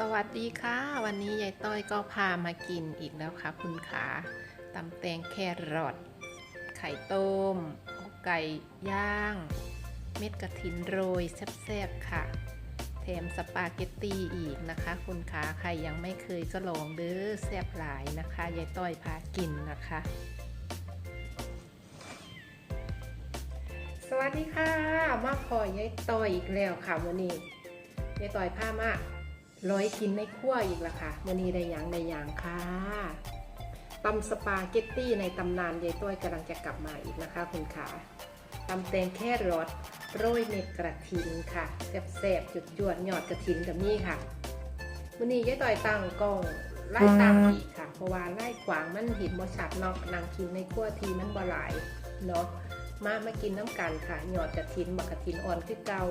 สวัสดีค่ะ วันนี้ยายต้อยก็พามากินอีกแล้วค่ะ คุณขาตำแตงแครอทไข่ต้มอกไก่ย่าง เม็ดกระถินโรยแซ่บๆค่ะ แถมสปาเกตตีอีกนะคะ คุณขาใครยังไม่เคยก็ลองเด้อแซ่บหลายนะคะยายต้อยพากินนะคะ สวัสดีค่ะ มาพอยายต้อยอีกแล้วค่ะวันนี้ยายต้อยพามา ร้อยกินในครัวอีกและค่ะวันนี้ได้ยังได้ยังค่ะตำสปาเกตตี้ในตำนานยายต้อยกำลังจะกลับมาอีกนะคะคุณขาตำแตงแค่รอทโรยเม็ดกระถินค่ะแซ่บๆจุดจวดหยอดกระถินกับนี่ค่ะวันนี้ยายต้อยตั้งกล้องไล่ตามอีกค่ะ เพราะว่าไล่ขวางมันหินบ่ชัดเนาะนางกินในครัวทีมันบ่หลายเนาะมามากินน้ำกันค่ะหยอดกระถินบักกระถินอ่อนคือเกา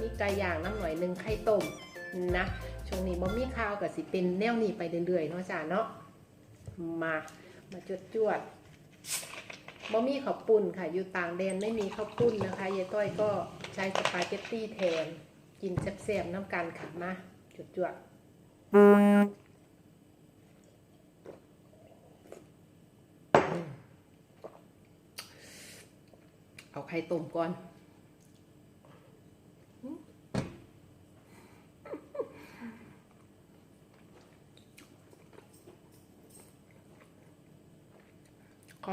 มีไก่ย่างน้ำหน่อยหนึ่งไข่ต้ม นะช่วงนี้บ่มีข้าวกับสิเป็นแนวนี้ไปเรื่อยๆเนาะจ้าเนาะมามาจวดจวดๆบ่มีข้าวปุ้นค่ะ อยู่ต่างแดนไม่มีข้าวปุ้นนะคะยายต้อยก็ใช้สปาเกตตี้แทน กินแซ่บๆน้ำกันค่ะมาจวดจวดๆเอาไข่ต้มก่อน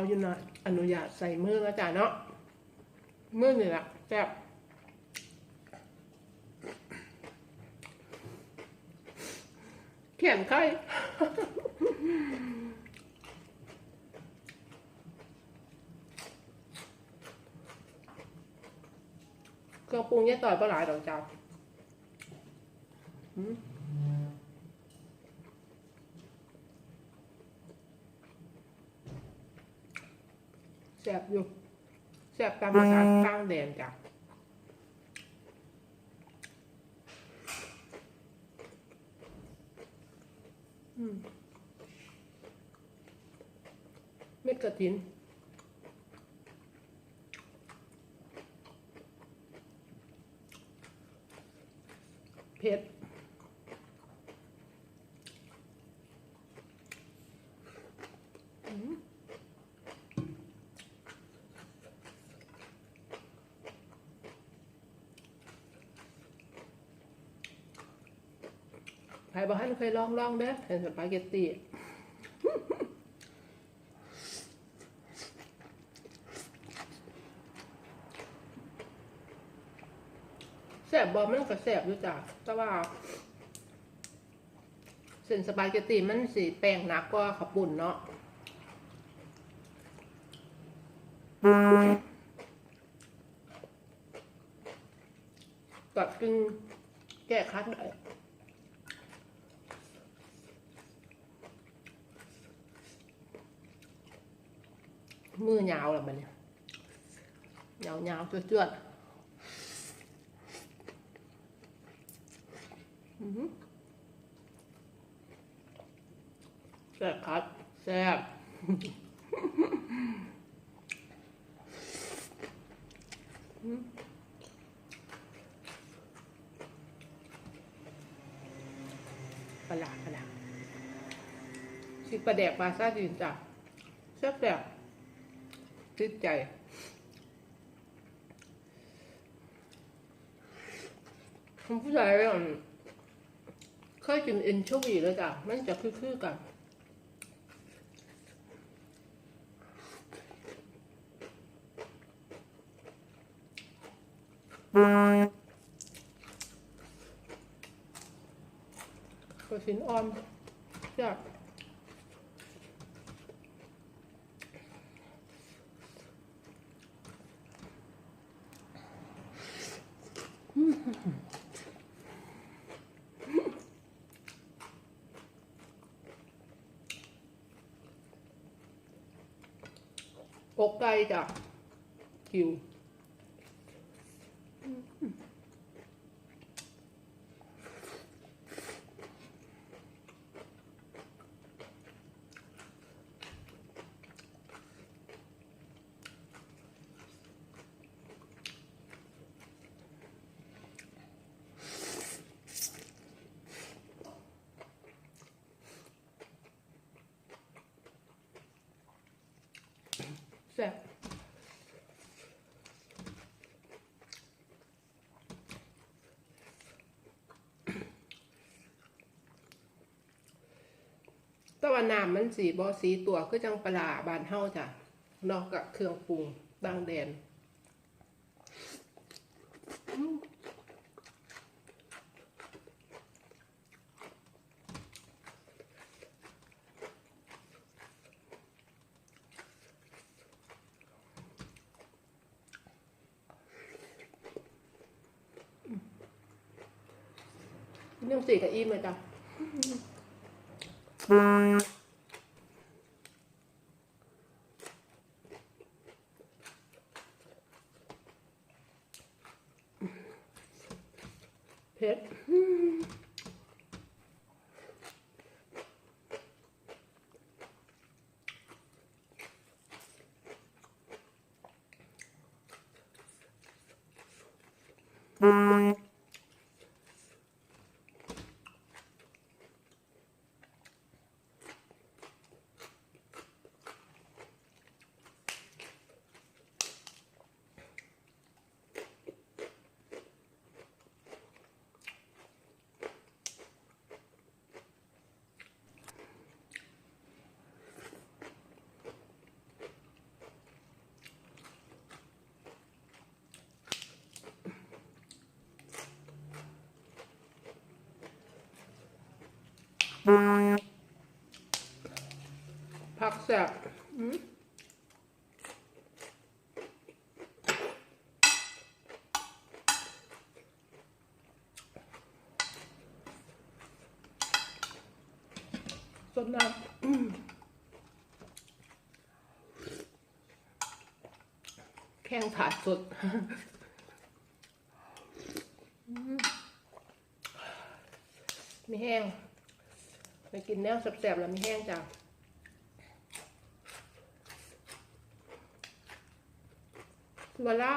อยู่นะอนุญาตใส่มือแล้วจ้ะเนาะมือนี่แหละแซ่บเขียนไข่เครื่องปรุงเนี่ยต่อยปลาหลายดอกจ้าหืม แซ่บอยู่แซ่บตามภาษาข้างแดนจ้ะอืมเม็ดกระถินเผ็ดอืม ใครบอกให้เคยลองลองเด้อเห็นสปาเกตตี้แสบบอมันก็แสบอยู่จ้ะแต่ว่าเส้นสปาเกตตีมันสีแป้งหนักกว่าขับปุ่นเนาะกัดกึ่งแก้คัดได้ มือยาวแล้วมันเนี่ยยาวยาวๆจวดๆอื้อหือแซ่บครับแซ่บปลาหลาดปลาหลาดชิปลาแดกปลาซาดินจ้ะแซ่บแซ่บ ติดใจคุณผู้ชายอะเคยกินเอ็นโชวีแล้วจ้ะมันจะคือๆกันกระสินออนจ้ะ อกไก่จ้ะคิว ซ่บตะวันน้ำมันสีบอสีตัวก็จังปลาบานเฮาจ้ะนอกกับเครื่องปรุงต่างแดน เรื่องสีกับอีมเลยจ้ะเผ็ดผัก แซ่บสดน้ำแข้งถาดสดอืมมีแห้ง ไปกินแนวแสบๆแล้วมีแห้งจ้ะ ตัวเล่า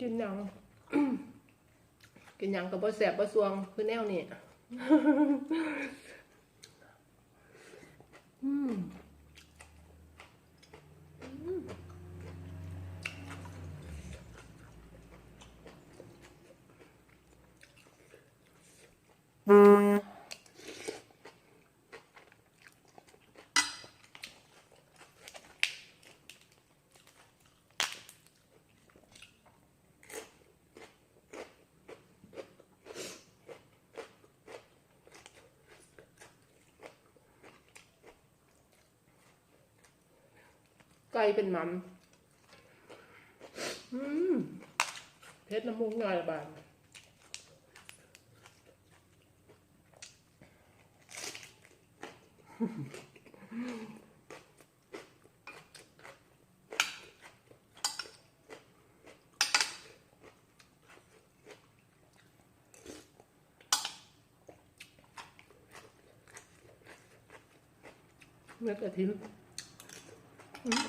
กินหยัง กินหยังกับบ่แสบบ่สวงคือแนวนี่อืม ไก่เป็นมัน อืมเพชรน้ำมูกง่ายละบานเมื่อกระทิ้น อืม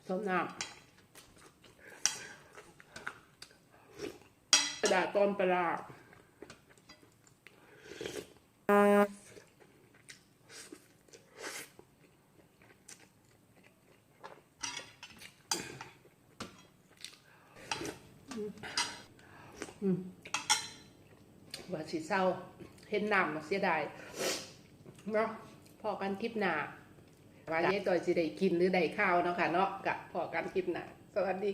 ต้มน้ำกระดาษต้นปลาว่าสิเศร้าเห็นน้ำมาเสียดายเนาะพอกันคลิปหน้า ว่าเย้ต่อยสิได้กินหรือได้ข้าวเนาะค่ะเนาะกะพอกันคลิปหน้าสวัสดี